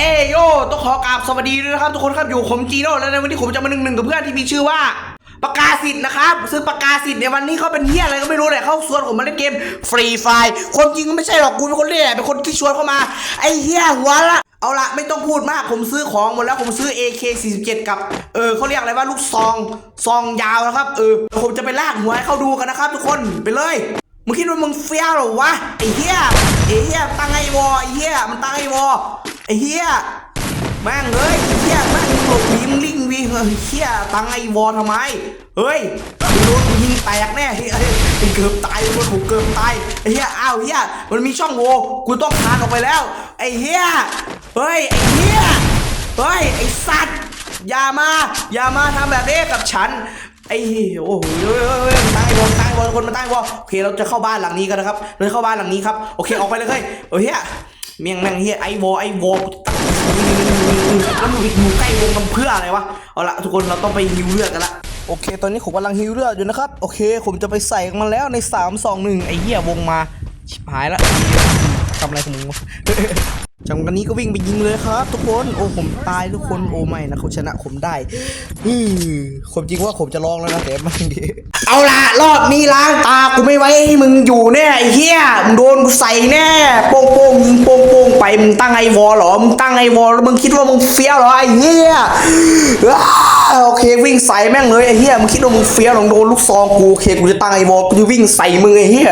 เอโยต้องขอกราบสวัสดีด้วยนะครับทุกคนครับอยู่ผมจีโร่แล้วในวันนี้ผมจะมาหนึ่งหนึ่งกับเพื่อนที่มีชื่อว่าประกาศสิทธิ์นะครับซึ่งประกาศสิทธิ์ในวันนี้เขาเป็นเฮียอะไรก็ไม่รู้เลยเขาชวนผมมาเล่นเกมฟรีไฟคนจริงก็ไม่ใช่หรอกกูเป็นคนเล่นแหละเป็นคนที่ชวนเข้ามาไอ้เฮียหัวละเอาละไม่ต้องพูดมากผมซื้อของหมดแล้วผมซื้อ AK47 กับเออเขาเรียกอะไรว่าลูกซองซองยาวนะครับ เออผมจะไปลากหัวให้เขาดูกันนะครับ ทุกคนไปเลย มึงคิดว่ามึงเฟี้ยวหรอวะไอ้เหี้ยไอ้เหี้ยตั้งไอ้วอไอ้เหี้ยมันตั้งไอ้วอ อ้เหี้ยแม่งเลยไอ้เหี้ยแม่งมึงหลบหนีมึงลิงวีเฮียตังไอวอทำไม เฮ้ยโดนยิงแตกแน่เฮ้ยเกือบตายคนผมเกือบตายไอ้เหี้ยอ้าวเหี้ยมันมีช่องโหว่กูต้องคานออกไปแล้วไอ้เหี้ยเฮ้ยไอ้เหี้ยเฮ้ยไอ้สัตว์อย่ามา อย่ามาทำแบบนี้กับฉันไอ้โอ้โหเฮ้ยเฮ้ยเฮ้ยมันตั้งไอ้วอลตั้งไอ้วอลคนมาตั้งไอ้วอลโอเคเราจะเข้าบ้านหลังนี้กันนะครับเราจะเข้าบ้านหลังนี้ครับโอเคออกไปเลยเฮ้ยโอ้เฮ้ย เมียงแม่งเฮียไอวอลไอวอลแล้วมึงอยู่ใกล้วงกันเพื่ออะไรวะ เอาละทุกคนเราต้องไปฮิวเลือดกันละโอเค ตอนนี้ผมกำลังฮิวเลือดอยู่นะครับ โอเค ผมจะไปใส่มันแล้วใน 3 2 1 ไอ้เหี้ยวงมา ชิบหายละทำอะไรของมึงวะจังกันนี้ก็วิ่งไปยิงเลยครับ ทุกคน โอ้ผมตายทุกคน โอ้ไม่นะเขาชนะผมได้อือความจริงว่าผมจะลองแล้วนะแต่มันดี เอาละรอบนี้ล้างตา กูไม่ไว้ให้มึงอยู่แน่ไอ้เหี้ยมึงโดนกูใส่แน่โป้งโป้งยิงโป้งโป้งไปมึงตั้งไอวอลหรอมึงตั้งไอวอลแล้วมึงคิดว่ามึงเฟี้ยวหรอไอ้เหี้ย โอเควิ่งใส่แม่งเลยไอ้เหี้ยมึงคิดว่ามึงเฟี้ยวหรอโดนลูกซองกูโอเคกูจะตั้งไอวอลกูจะวิ่งใส่มึงไอ้เหี้ย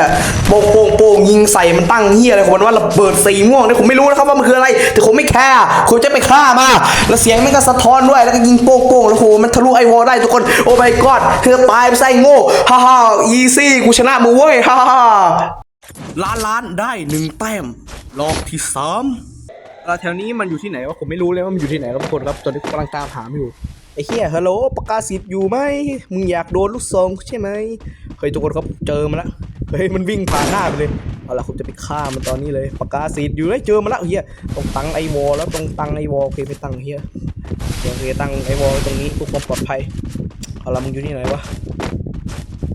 โป้งโป้งโป้งยิงใส่มันตั้งเหี้ยอะไรของมันว่าระเบิดสีม่วงเนี่ยผมไม่รู้นะครับว่ามันคืออะไรแต่ผมไม่แคร์ผมจะไปฆ่ามาแล้วเสียงมันก็สะท้อนด้วยแล้วก็ยิงโป้งโป้งแล้วโหมันทะลุไอวอลได้ทุกคนโอ้ my god เธอตายไปไส้โง่ฮ่าฮ่าอีซี่กูชนะมึงเว้ยฮ่าฮ่าล้านล้านได้หนึ่งแต้มรอบที่สามเราแถวนี้มันอยู่ที่ไหนวะผมไม่รู้เลยว่ามันอยู่ที่ไหนครับทุกคนครับตอนนี้ผมกำลังตามหามันอยู่ ไอ้เหี้ยฮัลโหลประกาศสิทธิ์อยู่ไหมมึงอยากโดนลูกซองใช่ไหมเฮ้ยทุกคนครับเจอมันละเฮ้ยมันวิ่งผ่านหน้าไปเลยเอาล่ะผมจะไปฆ่ามันตอนนี้เลยประกาศสิทธิ์อยู่เลยเจอมันละเฮียต้องตังไอวอลแล้วต้องตังไอวอลโอเคไปตังเฮียโอเคตังไอวอลตรงนี้เพื่อความปลอดภัยเอาละมึงอยู่ที่ไหนวะ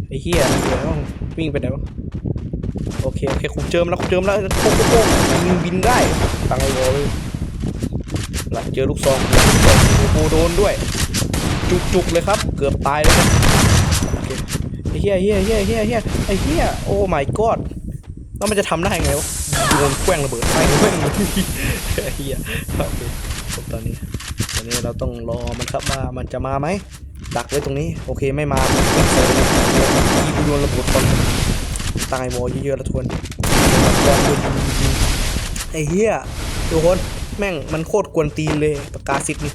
ไอ้เฮียเดี๋ยวต้องวิ่งไปไหนวะโอเคโอเคคุมเจอมนแล้วคุมเจอมนแล้วโค้งโค้งยิงบินได้ตังไอวอลเลยหลังเจอลูกซองโอ้โหโดนด้วย จุกๆเลยครับ เกือบตายเลยครับไอ้เฮียเฮียเฮียเฮียเฮียไอ้เฮียโอ้ my god แล้วมันจะทำได้ไงวะโดนแกว้งระเบิดไฟแกว้งเลยไอ้เฮียโอเคผมตอนนี้ตอนนี้เราต้องรอมันครับว่ามันจะมาไหมดักไว้ตรงนี้ โอเคไม่มาทีกูโดนระเบิดคนตายวอเยอะๆล้วทุนไอ้เฮียทุกคนแม่งมันโคตรกวนตีนเลยปากกาสิทธิ์นี่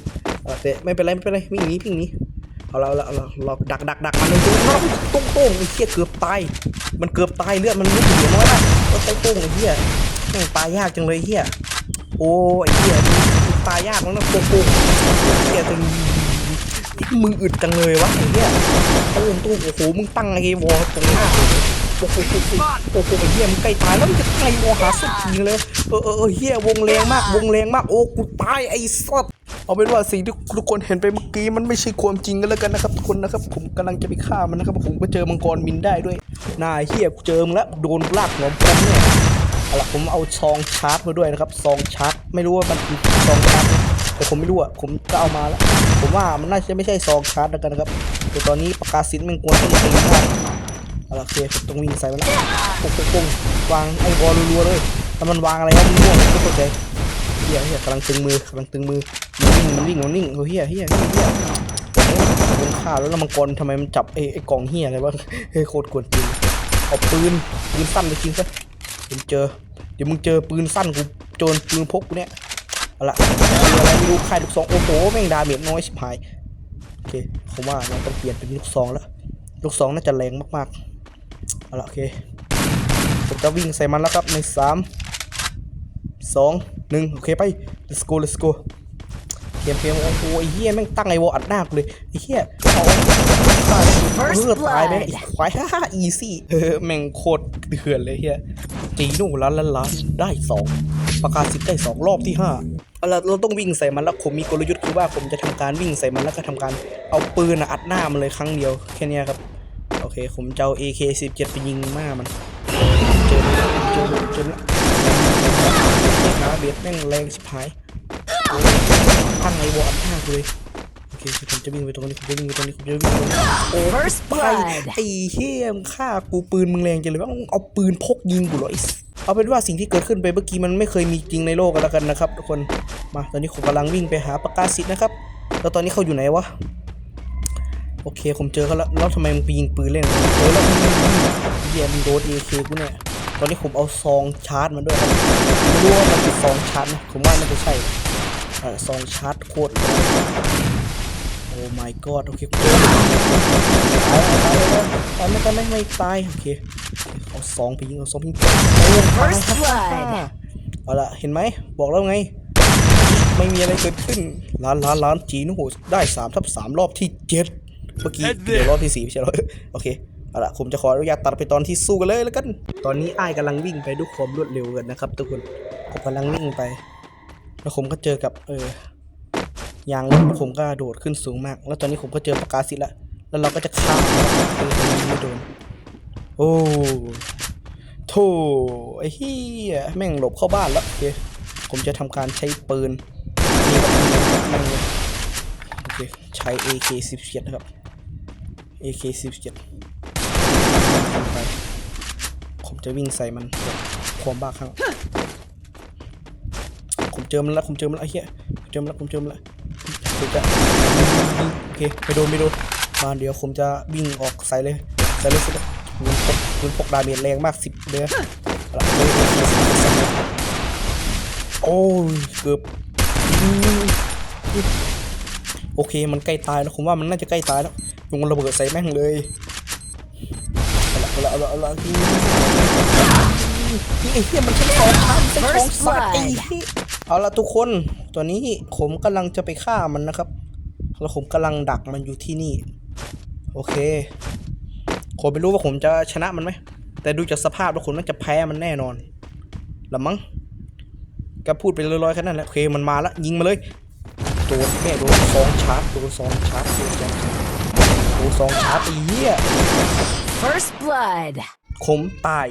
เออแต่ไม่เป็นไรไม่เป็นไรวิ่งหนีวิ่งหนีเอาเอาเอาเราดักดักดักมันเลยโต้งโต้งไอ้เหี้ยเกือบตายมันเกือบตายเลือดมันไม่เหลือน้อยละโต้งโต้งไอ้เหี้ยแม่งตายยากจังเลยเหี้ยโอ้ไอ้เหี้ยตายยากแล้วนะโต้งโต้งเหี้ยจนมึงอึดจังเลยวะไอ้เหี้ยโต้งโต้งโอ้โหมึงตั้งไอ้วอลตรงหน้าโอ้โหโอ้โหโอ้โหไอ้เหี้ยมึงใกล้ตายแล้วมึงจะตั้งไอ้วอหาสุดจริงเลยเออเออเออเหี้ยวงแรงมากวงแรงมากโอ้กูตายไอ้สัส เอาเป็นว่าสิ่งที่ทุกคนเห็นไปเมื่อกี้มันไม่ใช่ความจริงกันแล้วกันนะครับทุกคนนะครับ ผมกำลังจะไปฆ่ามันนะครับผมก็เจอมังกรบินได้ด้วยนายเฮียเจอมแล้วโดนลากหัวผมเนี่ยเอาล่ะผมเอาซองชาร์จมาด้วยนะครับซองชาร์จไม่รู้ว่ามันคือซองชาร์จแต่ผมไม่รู้อะผมก็เอามาแล้วผมว่ามันน่าจะไม่ใช่ซองชาร์จแล้วกันนะครับแต่ตอนนี้ประกาศสินมันกวนตีนมากเอาล่ะโอเคผมต้องวิ่งใส่มันแล้วปุ๊บปุ๊บวางไอ้บอลรัวๆเลยแล้วมันวางอะไรครับมันร่วงไม่เข้าใจเฮียเฮียกำลังตึงมือกำลังตึงมือ มันวิ่งมันวิ่งมันวิ่งเฮียเฮียเฮียเฮียโดนฆ่าแล้วแล้วมังกรทำไมมันจับไอ้ไอ้กล่องเฮียอะไรวะเฮ้ยโคตรกวนจริงเอาปืนปืนสั้นไปทิ้งซะเดี๋ยวมึงเจอ เดี๋ยวมึงเจอปืนสั้นกูโจรปืนพกกูเนี่ยเอาละอะไรไม่รู้ค่ายลูกซองโอ้โหแม่งดาเมจน้อยชิบหายโอเคผมว่าเราต้องเปลี่ยนเป็นลูกซองแล้ว ลูกซองน่าจะแรงมากๆเอาละโอเคผมจะวิ่งใส่มันแล้วครับในสามสองหนึ่งโอเคไป let's go let's go เกมเกมโอ้โหไอ้เหี้ยแม่งตั้งไอ้วอลอัดหน้ากูเลยไอ้เหี้ยเอาเลือดตายไหมไอ้ควายฮ่าฮ่าอีซี่เออแม่งโคตรเถื่อนเลยเฮียจีโน่ล้านล้านล้านได้สองประกาศสิทธิ์ได้สองรอบที่ห้าเอาเราต้องวิ่งใส่มันแล้วผมมีกลยุทธ์คือว่าผมจะทำการวิ่งใส่มันแล้วก็ทำการเอาปืนอัดหน้ามันเลยครั้งเดียวแค่นี้ครับโอเคผมจะเอา AK17 ไปยิงหน้ามันเจอเจอเจอหาเบียดแม่งแรงชิบหาย ตั้งไอ้วอร์ดห้ากูเลยโอเคผมจะวิ่งไปตรงนี้ผมจะวิ่งไปตรงนี้ผมจะวิ่งไปตรงนี้โอ้ First ไป blood ไอ้เฮียมงฆ่ากูปืนมึงแรงจังเลยว่าเอาปืนพกยิงกูเหรอไอ้สเอาเป็นว่าสิ่งที่เกิดขึ้นไปเมื่อกี้มันไม่เคยมีจริงในโลกกันแล้วกันนะครับทุกคนมาตอนนี้ผมกำลังวิ่งไปหาประกาศสิทธิ์นะครับแล้วตอนนี้เขาอยู่ไหนวะโอเคผมเจอเขาแล้วแล้วทำไมมึงไปยิงปืนเล่นเจอแล้วเฮียมึงโดนเอเคกูเนี่ยตอนนี้ผมเอาซองชาร์จมันด้วยครับไม่รู้ว่ามันคือซองชาร์จไหมผมว่าน่าจะใช่ เออซองชาร์จโคตรโอ้ my god โอเคตายตายตายไม่ตายไม่ไม่ตายโอเคเอาซองไปยิงเอาซองไปยิงโอ้ตาย First blood เอาละเห็นไหมบอกแล้วไง ไม่มีอะไรเกิดขึ้นล้านล้านล้านจีนโอ้โหได้สามทับสามรอบที่เจ็ดเมื่อกี้เดี๋ยวรอบที่สี่ไม่ใช่หรอโอเคเอาละผมจะขออนุญาตตัดไปตอนที่สู้กันเลยแล้วกัน ตอนนี้ไอ้กำลังวิ่งไปด้วยความรวดเร็วกันนะครับทุกคนผมกำลังวิ่งไป แล้วผมก็เจอกับเออยางรถแล้วผมก็โดดขึ้นสูงมาก แล้วตอนนี้ผมก็เจอปากกาสิละแล้วเราก็จะข้ามเออคนนี้ไม่โดนโอ้โธ่ไอ้เหี้ยแม่งหลบเข้าบ้านแล้วโอเคผมจะทำการใช้ปืนนี่แบบโอเคใช้ AK17 นะครับ AK17 ผมจะวิ่งใส่มันแบบความบ้าคลั่ง เจอมันแล้วผมเจอมันแล้วไอ้เหี้ยเจอมันแล้วผมเจอมันแล้วผมจะโอเคไปโดนไปโดนมาเดี๋ยวผมจะวิ่งออกใส่เลยใส่เลยส่เลยปืนพกปืนพกดาเมจแรงมากสิบเดือละโอ้ยเกือบโอเคมันใกล้ตายแล้วผมว่ามันน่าจะใกล้ตายแล้วลงระเบิดใส่แม่งเลยเอาละเอาละเอาละเอาละนี่ไอ้เหี้ยมันใช้สองชั้นใช้สองสัตว์ไอ้เหี้ย เอาละทุกคนตอนนี้ผมกำลังจะไปฆ่ามันนะครับ แล้วผมกำลังดักมันอยู่ที่นี่ โอเคผมไม่รู้ว่าผมจะชนะมันไหม แต่ดูจากสภาพแล้วผมน่าจะแพ้มันแน่นอนละมั้งก็พูดไปลอยๆแค่นั้นแหละโอเคมันมาแล้วยิงมาเลยโดนแม่โดนสองชาร์จโดนสองชาร์จโดนสองชาร์จโดนสองชาร์จไอ้เหี้ย First blood ขมตาย